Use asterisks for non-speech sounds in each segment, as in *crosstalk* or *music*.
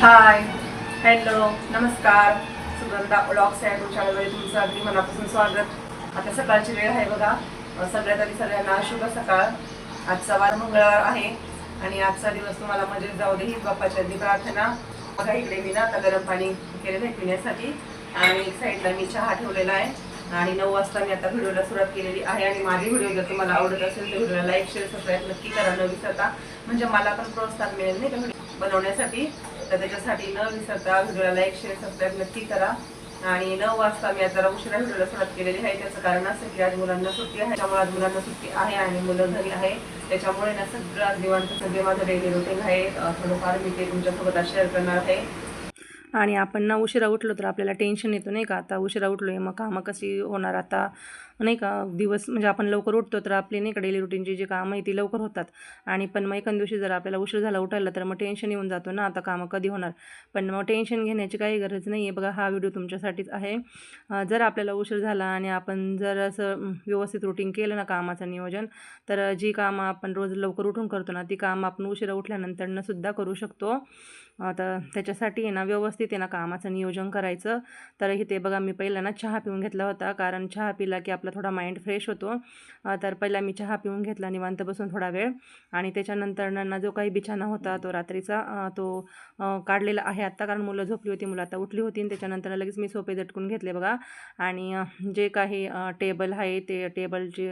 Hi hello नमस्कार. Sugandha blogs या चॅनलमध्ये तुमचं अगदी मनापासून स्वागत. आता सकाळची वेळ आहे बघा. सगळ्यात आधी सगळ्यांना शुभ सकाळ. आजचा वार मंगळवार आहे आणि आजचा दिवस तुम्हाला मजेत जाऊ दे हीच बाप्पाची अगदी प्रार्थना. बघा इकडे मी ना आता गरम पाणी केलेलं आहे पिण्यासाठी. आणि एक साईडला मी चहा ठेवलेला आहे. आणि नऊ वाजता मी आता व्हिडिओला सुरुवात केलेली आहे. आणि माझी व्हिडिओ जर तुम्हाला आवडत असेल तर व्हिडिओला लाईक शेअर सबस्क्राईब नक्की करा. न विसरता म्हणजे मला पण प्रोत्साहन मिळेल नाही का? बनवण्यासाठी. तर त्याच्यासाठी न विसरता व्हिडिओला एक शेअर सबस्क्राईब नक्की करा. आणि नऊ वाजता मी आता जरा उशिरा व्हिडिओला सुरुवात केलेली आहे. त्याचं कारण असं की आज मुलांना सुट्टी आहे. त्यामुळे आज मुलांना सुट्टी आहे आणि मुलं घरी आहे. त्याच्यामुळे ना सगळं आज निवांत सगळे माझं डेली रुटीन आहे. थोडंफार मी ते तुमच्यासोबत आज शेअर करणार आहे. आणि आपण ना उशिरा उठलो तर आपल्याला टेन्शन येतो नाही का? आता उशिरा उठलो आहे मग कामं कशी होणार? आता नाही का दिवस म्हणजे आपण लवकर उठतो तर आपली नाही का डेली रुटीनची जी कामं आहे ती लवकर होतात. आणि पण मग एखाद दिवशी जर आपल्याला उशीर झाला उठायला तर मग टेन्शन येऊन जातो ना आता कामं कधी होणार? पण मग टेन्शन घेण्याची काही गरज नाही आहे. बघा हा व्हिडिओ तुमच्यासाठीच आहे. जर आपल्याला उशीर झाला आणि आपण जर असं व्यवस्थित रुटीन केलं ना कामाचं नियोजन तर जी कामं आपण रोज लवकर उठून करतो ना ती कामं आपण उशिरा उठल्यानंतरनं सुद्धा करू शकतो. आता त्याच्यासाठी आहे ना व्यवस्थित आहे ना कामाचं नियोजन करायचं. तर इथे बघा मी पहिला ना चहा पिऊन घेतला होता. कारण चहा पिला की आपला थोडा माइंड फ्रेश होतो. तर पहिला मी चहा पिऊन घेतला निवांत बसून थोडा वेळ. आणि त्याच्यानंतर ना जो काही बिछाना होता तो रात्रीचा तो काढलेला आहे आत्ता. कारण मुलं झोपली होती मुलं आता उठली होती. आणि त्याच्यानंतर लगेच मी सोपे झटकून घेतले बघा. आणि जे काही टेबल आहे ते टेबलची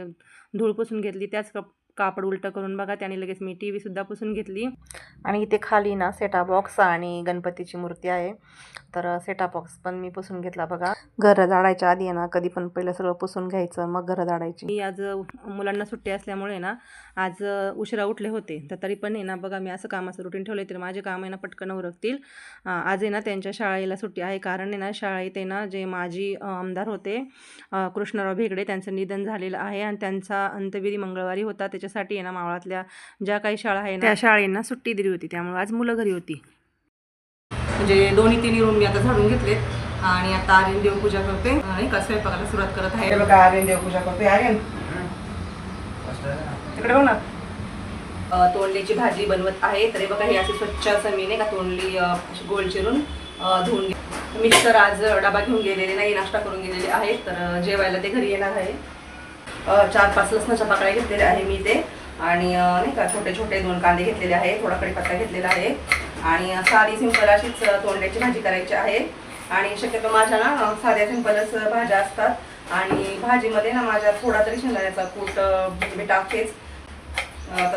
धूळ पुसून घेतली. त्याच कप कापड उलटं करून बघा त्याने लगेच मी टी व्हीसुद्धा पुसून घेतली. आणि इथे खाली ना सेटा बॉक्स आणि गणपतीची मूर्ती आहे. तर सेटा बॉक्स पण मी पुसून घेतला बघा. घरं झाडायच्या आधी ना कधी पण पहिलं सगळं पुसून घ्यायचं मग घरं झाडायची. मी आज मुलांना सुट्टी असल्यामुळे ना आज उशिरा उठले होते. तर तरी पण आहे ना बघा मी असं कामाचं रुटीन ठेवलं तर माझे काम आहे ना पटकन उरकतील. आज आहे ना त्यांच्या शाळेला सुट्टी आहे. कारण आहे ना शाळेत आहे ना जे माजी आमदार होते कृष्णराव भेगडे त्यांचं निधन झालेलं आहे. आणि त्यांचा अंतविधी मंगळवारी होता. त्याच्यासाठी आहे ना मावळातल्या ज्या काही शाळा आहे ना त्या शाळेंना सुट्टी दिली होती त्यामुळे आज मुलं घरी होती. म्हणजे दोन्ही तिन्ही रूम मी आता झाडून घेतलेत. आणि आता आर्यन देवपूजा करते. आणि का स्वयंपाकाला सुरुवात करत आहे. बघा आर्यन देवपूजा करते. आर्यन! तिकडे बघ ना. तोंडलीची भाजी बनवत आहे. तरी बघा ही अशी स्वच्छ असं मी नाही का तोंडली अशी गोल चिरून धुवून घे. मिस्टर आज डबा घेऊन गेलेले नाही नाश्ता करून गेलेले आहेत. तर जेवायला ते घरी येणार आहे. चार पाच लसणाच्या पाकळ्या घेतलेल्या आहे मी ते आणि नाही का छोटे छोटे दोन कांदे घेतलेले आहे थोडा कढीपत्ता घेतलेला आहे. आणि साधी सिंपल अशीच तोंड्याची भाजी करायची आहे. आणि शक्यतो माझ्या ना साध्या सिंपलच भाज्या असतात. आणि भाजीमध्ये ना माझ्या थोडा तरी शेंगदाण्याचा कूट मी टाकतेच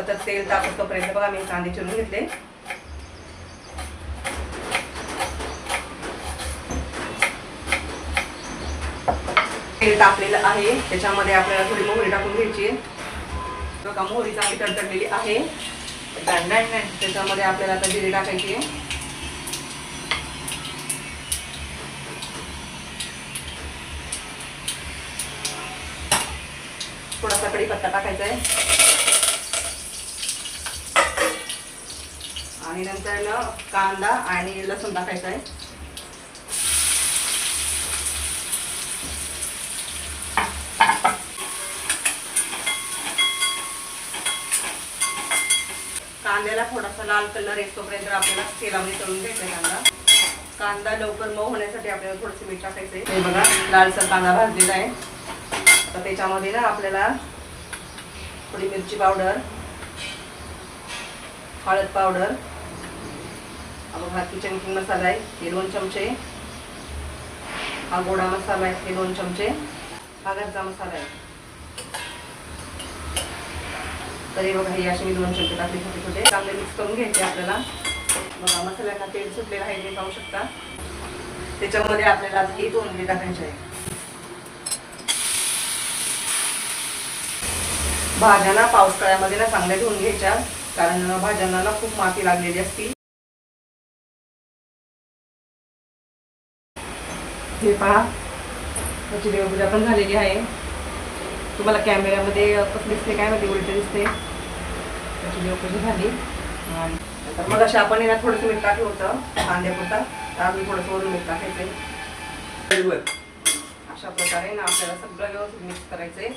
तर तेल टाकत तोपर्यंत बघा मी कांदे चिरून घेतले. तेल टाकलेलं आहे. त्याच्यामध्ये आपल्याला थोडी मोहरी टाकून घ्यायची आहे. बघा मोहरी चांगली तडतडलेली आहे. त्याच्यामध्ये आपल्याला आता जिरे टाकायची आहे. थोडासा कढीपत्ता टाकायचा आहे. आणि नंतर ना कांदा आणि लसूण टाकायचा आहे. कांद्याला थोडासा लाल कलर येतोपर्यंत आपल्याला तेलामध्ये तळून घ्यायचा कांदा. कांदा लवकर मऊ होण्यासाठी आपल्याला थोडंसं मीठ टाकायचं आहे. हे बघा लालसर कांदा भाजलेला आहे. आता त्याच्यामध्ये ना आपल्याला थोडी मिरची पावडर हळद पावडर हा बघा किचन किंग मसाला आहे हे दोन चमचे. हा गोडा मसाला आहे हे दोन चमचे. हा गरजा मसाला आहे. तर हे बघा हे असे मी दोन चमचे टाकले छोटे छोटे. चांगले मिक्स करून घ्यायचे आपल्याला. बघा मसाल्यांना तेल सुटलेलं आहे ते पाहू शकता. त्याच्यामध्ये आपल्याला आता हे दोन टाकायचे आहे. भाज्या ना पावसाळ्यामध्ये ना चांगल्या धुवून घ्यायच्या कारण भाज्यांना ना खूप माती लागलेली असती. हे पहा त्याची देवपूजा पण झालेली आहे. तुम्हाला कॅमेऱ्यामध्ये कसं दिसते काय माहिती उलट दिसते त्याची देवपूजा झाली. आणि तर मग अशा आपण याला थोडंसं मीठ टाकलं होतं कांद्यापुरता. तर आम्ही थोडंसं वरून मीठ टाकायचं अशा प्रकारे ना आपल्याला सगळं व्यवस्थित मिक्स करायचंय.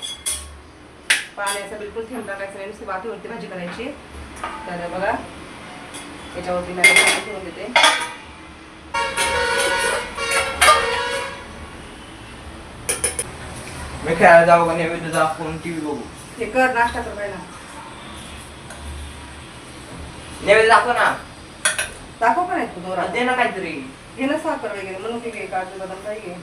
पाण्याचा बिलकुल थेंब टाकायचा नाही नुसती वाटीवरती भाजी करायची. तर बघा याच्यावरती मी आता झाकण ठेवून देते. मी खेळायला जाऊ का नैवेद्य दाखवून टी व्ही बघू? हे कर नाश्ता कर पहिला. नैवेद्य दाखव ना. दाखव पण आहेत दोरा दे ना काहीतरी. घे ना साखर वगैरे म्हणून घे काजू बदाम काही घे.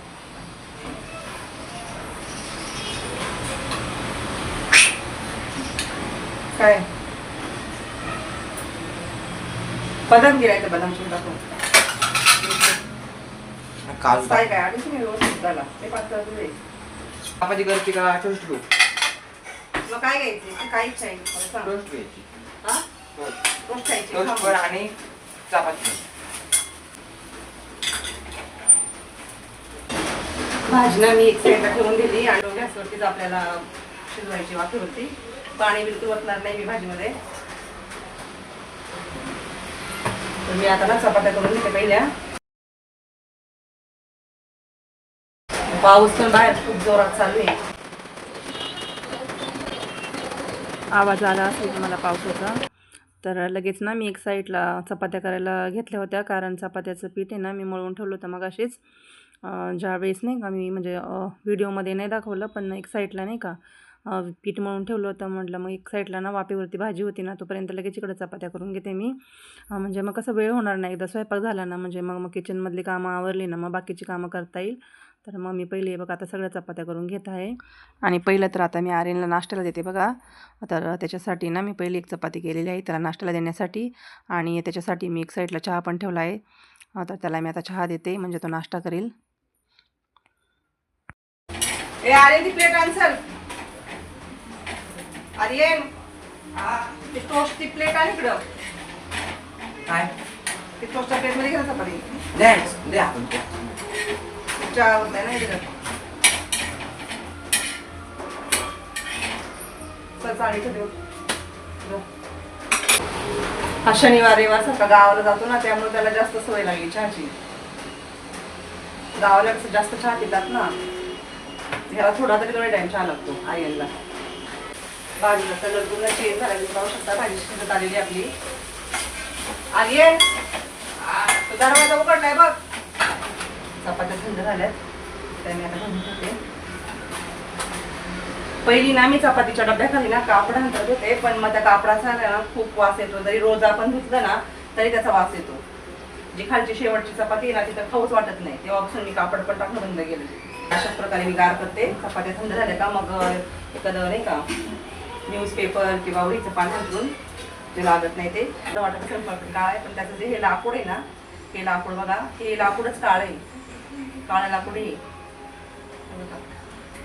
काय? बदाम गिरायचं बदाम टाकून काजू काय काय? अडीच मी व्यवस्थित झाला. ते पातळ तुझे चपाती करते का? टोस्ट मग काय घ्यायचे? काय इच्छा आहे. मला सांग टोस्ट घ्यायची. हा? टोस्ट रोज खायची टोस्ट कर आणि चपाती. भाजी ना मी एक साईडला ठेवून दिली. आणि गॅसवरतीच आपल्याला शिजवायची वाफेवरती पाणी बिलकुल ओतणार नाही मी भाजीमध्ये. तर मी आता ना चपात्या करून घेते पहिल्या. पाऊस पण बाहेर खूप जोरात चालू आहे आवाज आला असेल तुम्हाला पावसाचा तर लगेच ना मी एक साईडला चपात्या करायला घेतल्या होत्या कारण चपात्याचं पीठ आहे ना मी मळून ठेवलं होतं मग अशीच ज्यावेळेस नाही का मी म्हणजे व्हिडिओमध्ये नाही दाखवलं पण एक साईडला नाही का पीठ मळून ठेवलं होतं म्हटलं मग एक साईडला ना वापीवरती भाजी होती ना तोपर्यंत लगेच इकडे चपात्या करून घेते मी म्हणजे मग कसं वेळ होणार नाही एकदा स्वयंपाक झाला ना म्हणजे मग मग किचनमधली कामं आवरली ना मग बाकीची कामं करता येईल तर मग मी पहिले बघा आता सगळ्या चपात्या करून घेत आहे. आणि पहिलं तर आता मी आर्यनला नाश्त्याला देते बघा. तर त्याच्यासाठी ना मी पहिली एक चपाती केलेली आहे त्याला नाश्त्याला देण्यासाठी. आणि त्याच्यासाठी मी एक साईडला चहा पण ठेवला आहे. तर त्याला मी आता चहा देते म्हणजे तो नाश्ता करेल. ए आर्यन ती प्लेट आण चल आर्यन ना चहा होत ना चल देऊ हा शनिवार रविवार सारखा गावाला जातो ना त्यामुळे त्याला जास्त सवय लागली चहाची. गावाला कसं जास्त चहा पितात ना ह्याला थोडा तरी थोडा टाइम चहा लागतो आयनला भाजीला कलर पूर्ण चेंज झाला पाहू शकता भाजी शिजत आलेली आपली. आली तो दरवाजा उघडलाय बघ. चपात्या थंड झाल्यात त्या मी आता घालून ठेवते. पहिली ना मी चपातीच्या डब्याखाली ना कापड अंतरत होते पण मग त्या कापडाचा ना खूप वास येतो. जरी रोज आपण धुतलं ना तरी त्याचा वास येतो. जी खालची शेवटची चपाती ना तिथं खाऊच वाटत नाही. तेव्हापासून मी कापड पण टाकणं बंद केलं. अशाच प्रकारे मी गार करते. चपात्या थंड झाल्या का मग एखादं नाही का न्यूजपेपर किंवा उडीचं पान घालून ते लागत नाही ते. वाटत असेल काळ आहे पण त्याचं जे हे लाकूड आहे ना हे लाकूड बघा हे लाकूडच काळ आहे. काळ्याला लाकूड आहे?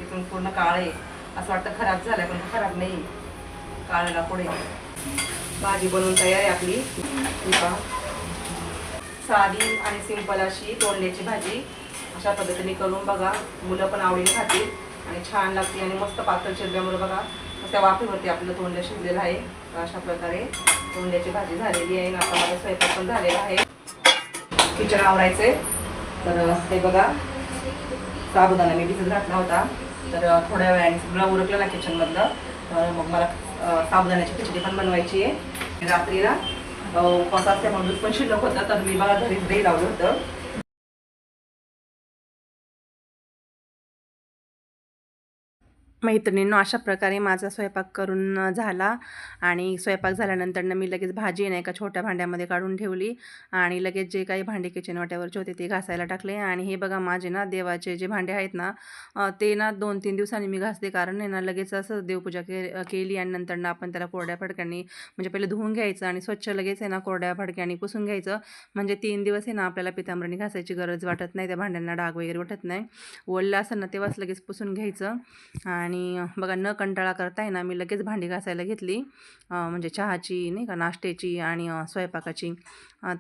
इथून पूर्ण काळ आहे. असं वाटतं खराब झालंय पण खराब नाही. काळ्याला लाकूड आहे? भाजी बनवून तयार आहे आपली. साधी आणि सिंपल अशी तोंडल्याची भाजी. अशा पद्धतीने करून बघा. मुलं पण आवडीने खातील. आणि छान लागते आणि मस्त पातळ चिरल्यामुळे बघा. त्या वाफेवरती आपलं तोंड शिजलेलं आहे. अशा प्रकारे तोंड्याची भाजी झालेली आहे. आणि आता माझा स्वयंपाक पण झालेला आहे. किचन आवरायचे तर हे बघा. साबुदाणा मी भिजत घातला होता. तर थोड्या वेळाने सगळं उरकलं ना किचनमधलं तर मग मला साबुदाण्याची खिचडी पण बनवायची आहे. रात्रीला अं, उपवास असल्यामुळे दूध पण शिल्लक होतं तर मी मला घरीच दही लावलं होतं. मैत्रिणींनो अशा प्रकारे माझा स्वयंपाक करून झाला. आणि स्वयंपाक झाल्यानंतर मी लगेच भाजी नाही का छोट्या भांड्यामध्ये काढून ठेवली. आणि लगेच जे काही भांडे किचन वाट्यावरचे होते ते घासायला टाकले. आणि हे बघा माझे ना देवाचे जे भांडे आहेत ना ते ना दोन तीन दिवसांनी मी घासते. कारण आहे ना लगेच असं देवपूजा के केली आणि नंतर ना आपण त्याला कोरड्या फडक्यांनी म्हणजे पहिले धुवून घ्यायचं आणि स्वच्छ लगेच आहे ना कोरड्या फडक्यांनी पुसून घ्यायचं. म्हणजे तीन दिवस आहे ना आपल्याला पितांबरणी घासायची गरज वाटत नाही. त्या भांड्यांना डाग वगैरे वाटत नाही. ओललं असं ना तेव्हाच लगेच पुसून घ्यायचं. आणि आणि बघा न कंटाळा करता ना मी लगेच भांडी घासायला घेतली. म्हणजे चहाची नाही का नाश्त्याची आणि स्वयंपाकाची.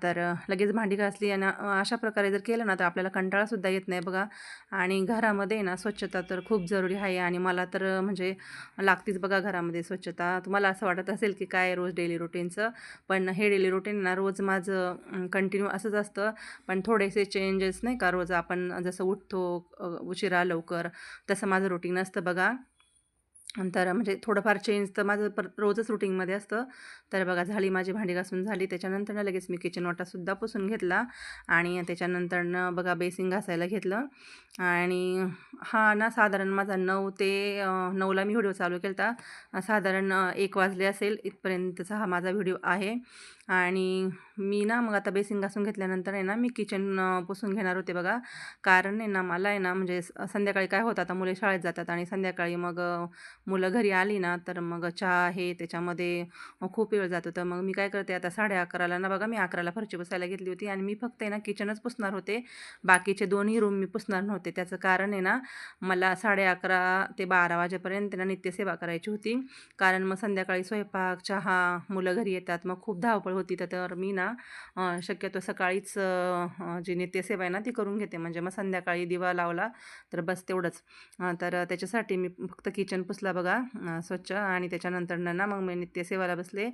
तर लगेच भांडी घासली आणि अशा प्रकारे जर केलं ना तर आपल्याला कंटाळासुद्धा येत नाही बघा. आणि घरामध्ये ना स्वच्छता तर खूप जरुरी आहे आणि मला तर म्हणजे लागतीच बघा घरामध्ये स्वच्छता. तुम्हाला असं वाटत असेल की काय रोज डेली रुटीनचं पण हे डेली रुटीन ना रोज माझं कंटिन्यू असंच असतं. पण थोडेसे चेंजेस नाही का रोज आपण जसं उठतो उशिरा लवकर तसं माझं रुटीन असतं बघा. नंतर म्हणजे थोडंफार चेंज तर माझं पर रोजच रुटीनमध्ये असतं. तर बघा झाली माझी भांडी घासून झाली. त्याच्यानंतर लगेच मी किचन वाटासुद्धा पुसून घेतला. आणि त्याच्यानंतरनं बघा बेसिंग घासायला घेतलं. आणि हा ना साधारण माझा नऊ ते नऊला मी व्हिडिओ चालू केला होता साधारण एक वाजले असेल. इथपर्यंतचा हा माझा व्हिडिओ आहे. आणि मी ना मग आता बेसिन घासून घेतल्यानंतर आहे ना मी किचन पुसून घेणार होते बघा. कारण आहे ना मला आहे ना म्हणजे स- संध्याकाळी काय होतं आता मुले शाळेत जातात आणि संध्याकाळी मग मुलं घरी आली ना तर मग चहा आहे त्याच्यामध्ये खूप वेळ जातो. तर मग मी काय करते आता साडे अकराला ना बघा मी अकराला फरची पुसायला घेतली होती आणि मी फक्त आहे ना किचनच पुसणार होते. बाकीचे दोन्ही रूम मी पुसणार नव्हते. त्याचं कारण आहे ना मला साडे अकरा ते बारा वाजेपर्यंत ना नित्यसेवा करायची होती. कारण मग संध्याकाळी स्वयंपाक चहा मुलं घरी येतात. मग खूप धावपळ होती तर- तर मी ना शक्यतो सकाळीच जी नित्यसेवा आहे ना ती करून घेते. म्हणजे मग संध्याकाळी दिवा लावला तर बस तेवढंच. तर त्याच्यासाठी मी फक्त किचन पुसला बघा स्वच्छ. आणि त्याच्यानंतर ना मग मी नित्यसेवाला बसले.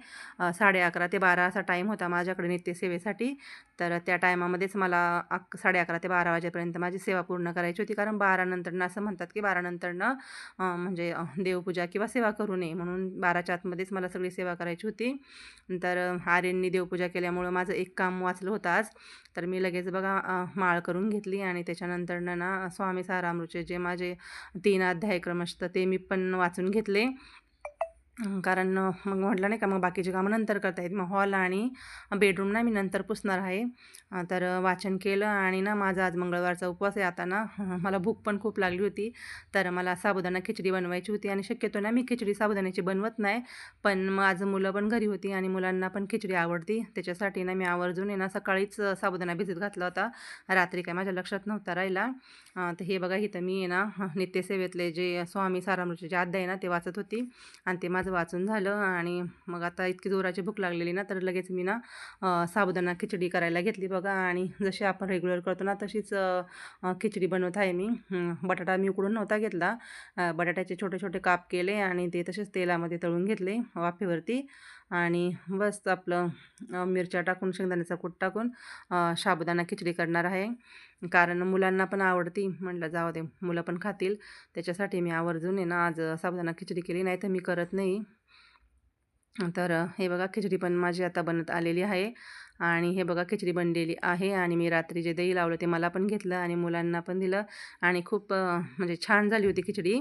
साडे अकरा ते बारा असा टाईम होता माझ्याकडे नित्यसेवेसाठी तर त्या टायमामध्येच मला अक साडे अकरा ते बारा वाजेपर्यंत माझी सेवा पूर्ण करायची होती. कारण बारानंतरनं असं म्हणतात की बारानंतरनं म्हणजे देवपूजा किंवा सेवा करू नये. म्हणून बाराच्या आतमध्येच मला सगळी सेवा करायची होती. तर आर्य त्यांनी देवपूजा केल्यामुळं माझं एक काम वाचलं होतं आज. तर मी लगेच बघा माळ करून घेतली आणि त्याच्यानंतरनं ना स्वामी सारामृचे जे माझे तीन अध्याय असतं ते मी पण वाचून घेतले. कारण मग म्हटलं नाही का मग बाकीची कामं नंतर करता येत. मग हॉल आणि बेडरूम ना मी नंतर पुसणार आहे. तर वाचन केलं आणि ना माझा आज मंगळवारचा उपवास आहे. आता ना *laughs* मला भूक पण खूप लागली होती. तर मला साबुदाणा खिचडी बनवायची होती आणि शक्यतो ना मी खिचडी साबुदाण्याची बनवत नाही. पण मग आज मुलं पण घरी होती आणि मुलांना पण खिचडी आवडती. त्याच्यासाठी ना मी आवर्जून आहे ना सकाळीच साबुदाणा भिजत घातला होता. रात्री काय माझ्या लक्षात नव्हता राहिला. तर हे बघा इथं मी ना नित्यसेवेतले जे स्वामी सारामृतचे जे अध्याय आहे ना ते वाचत होती. आणि ते माझं माझं वाचून झालं आणि मग आता इतकी जोराची भूक लागलेली ना तर लगेच मी ना साबुदाणा खिचडी करायला घेतली बघा. आणि जशी आपण रेग्युलर करतो ना तशीच खिचडी बनवत आहे मी. बटाटा मी उकडून नव्हता घेतला. बटाट्याचे छोटे छोटे काप केले आणि ते तसेच तेलामध्ये तळून घेतले वाफेवरती. आणि बस आपलं मिरच्या टाकून शेंगदाण्याचा कूट टाकून साबुदाणा खिचडी करणार आहे. कारण मुलांना पण आवडती. म्हटलं जाऊ दे मुलं पण खातील. त्याच्यासाठी मी आवर्जून आहे ना आज साबुदाणा खिचडी केली नाही तर मी करत नाही. तर हे बघा खिचडी पण माझी आता बनत आलेली आहे. आणि हे बघा खिचडी बनलेली आहे. आणि मी रात्री जे दही लावलं ते मला पण घेतलं आणि मुलांना पण दिलं. आणि खूप म्हणजे छान झाली होती खिचडी.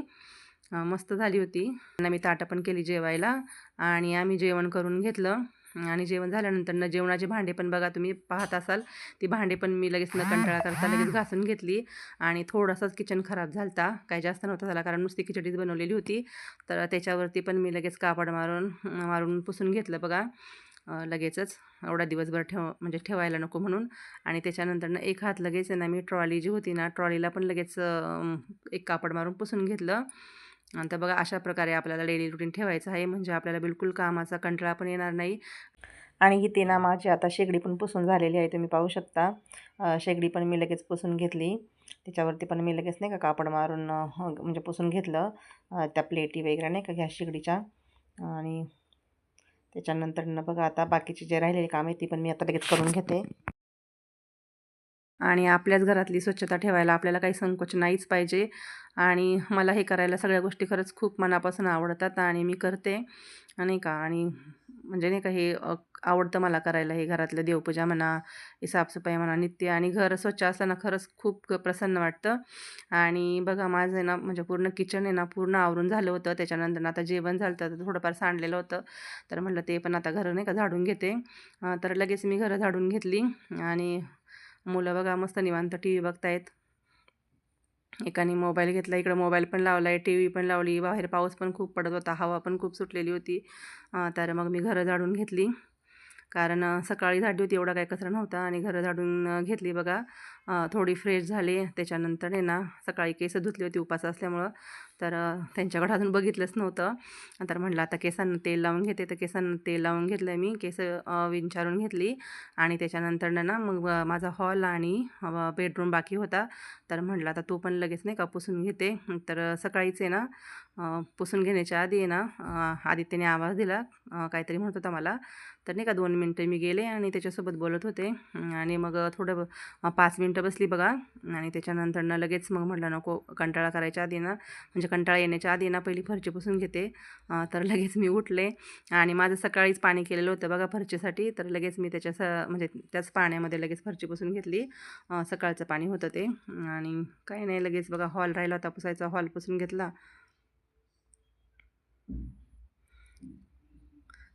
मस्त झाली होती. आणि मी ताटं पण केली जेवायला. आणि आम्ही जेवण करून घेतलं. आणि जेवण झाल्यानंतर न जेवणाचे भांडे पण बघा तुम्ही पाहत असाल. ती भांडे पण मी लगेच न कंटाळा करता लगेच घासून घेतली आणि थोडासाच किचन खराब झालता. काही जास्त नव्हता झाला कारण नुसती खिचडीच बनवलेली होती. तर त्याच्यावरती पण मी लगेच कापड मारून मारून पुसून घेतलं बघा. लगेचच एवढा दिवसभर ठेव म्हणजे ठेवायला नको म्हणून. आणि त्याच्यानंतरनं एक हात लगेच ना मी ट्रॉली जी होती ना ट्रॉलीला पण लगेच एक कापड मारून पुसून घेतलं. आणि तर बघा अशा प्रकारे आपल्याला डेली रुटीन ठेवायचं आहे. म्हणजे आपल्याला बिलकुल कामाचा कंटाळा पण येणार नाही. आणि ही तेना माझी आता शेगडी पण पुसून झालेली आहे. तुम्ही पाहू शकता. शेगडी पण मी लगेच पुसून घेतली. त्याच्यावरती पण मी लगेच नाही का कापड मारून म्हणजे पुसून घेतलं. त्या प्लेटी वगैरे नाही का घ्या शेगडीच्या. आणि त्याच्यानंतर बघा आता बाकीची जे राहिलेली काम आहे ती पण मी आता लगेच करून घेते. आणि आपल्याच घरातली स्वच्छता ठेवायला आपल्याला काही संकोच नाहीच पाहिजे. आणि मला हे करायला सगळ्या गोष्टी खरंच खूप मनापासून आवडतात आणि मी करते. नाही का? आणि म्हणजे नाही का हे आवडतं मला करायला हे घरातलं देवपूजा म्हणा हे साफसफाई म्हणा नित्य आणि घर स्वच्छ असताना खरंच खूप प्रसन्न वाटतं. आणि बघा माझं आहे ना म्हणजे पूर्ण किचन आहे ना पूर्ण आवरून झालं होतं. त्याच्यानंतर आता जेवण झालं तर थोडंफार सांडलेलं होतं. तर म्हटलं ते पण आता घर नाही का झाडून घेते. तर लगेच मी घरं झाडून घेतली आणि मुलं बघा मस्त निवांत टी व्ही बघतायत. एकाने मोबाईल घेतला इकडं मोबाईल पण लावला आहे टी व्ही पण लावली बाहेर पाऊस पण खूप पडत होता हवा पण खूप सुटलेली होती. तर मग मी घरं झाडून घेतली. कारण सकाळी झाडली होती एवढा काही कचरा नव्हता आणि घरं झाडून घेतली बघा. थोडी फ्रेश झाली. त्याच्यानंतर आहे ना सकाळी केस धुतली होती उपास असल्यामुळं. तर त्यांच्याकडं त्यांच्याकडे अजून बघितलंच नव्हतं. तर म्हटलं आता केसांना तेल लावून घेते. तर केसांना तेल लावून घेतलं मी. केस विचारून विंचारून घेतली. आणि त्याच्यानंतर ना मग माझा हॉल आणि बेडरूम बाकी होता. तर म्हटलं आता तो पण लगेच नाही का पुसून घेते? तर सकाळीच आहे ना पुसून घेण्याच्या आधी आहे ना आदित्यने आवाज दिला काहीतरी म्हणत होता मला. तर नाही का दोन मिनटं मी गेले आणि त्याच्यासोबत बोलत होते. आणि मग थोडं पाच मिनटं बसली बघा. आणि त्याच्यानंतर ना लगेच मग म्हटलं नको कंटाळा करायच्या आधी ना म्हणजे कंटाळा येण्याच्या आधी ना पहिली फरची पुसून घेते. तर लगेच मी उठले आणि माझं सकाळीच पाणी केलेलं होतं बघा फरचीसाठी. तर लगेच मी त्याच्या स म्हणजे त्याच पाण्यामध्ये लगेच फरची पुसून घेतली. सकाळचं पाणी होतं ते. आणि काही नाही लगेच बघा हॉल राहिला होता पुसायचा हॉल पुसून घेतला.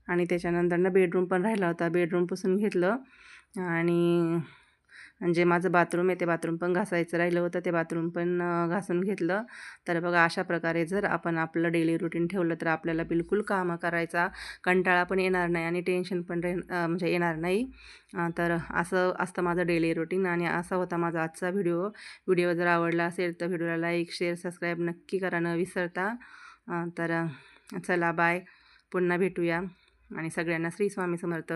आणि त्याच्यानंतर ना बेडरूम पण राहिला होता. बेडरूम पुसून घेतलं. आणि जे माझं बाथरूम आहे ते बाथरूम पण घासायचं राहिलं होतं ते बाथरूम पण घासून घेतलं. तर बघा अशा प्रकारे जर आपण आपलं डेली रुटीन ठेवलं तर आपल्याला बिलकुल कामं करायचा कंटाळा पण येणार नाही आणि टेन्शन पण रे म्हणजे येणार नाही. तर असं असतं माझं डेली रुटीन आणि असा होता माझा आजचा व्हिडिओ व्हिडिओ जर आवडला असेल तर व्हिडिओला लाईक शेअर सबस्क्राईब नक्की करा न विसरता. तर चला बाय पुन्हा भेटूया. आणि सगळ्यांना श्री स्वामी समर्थ.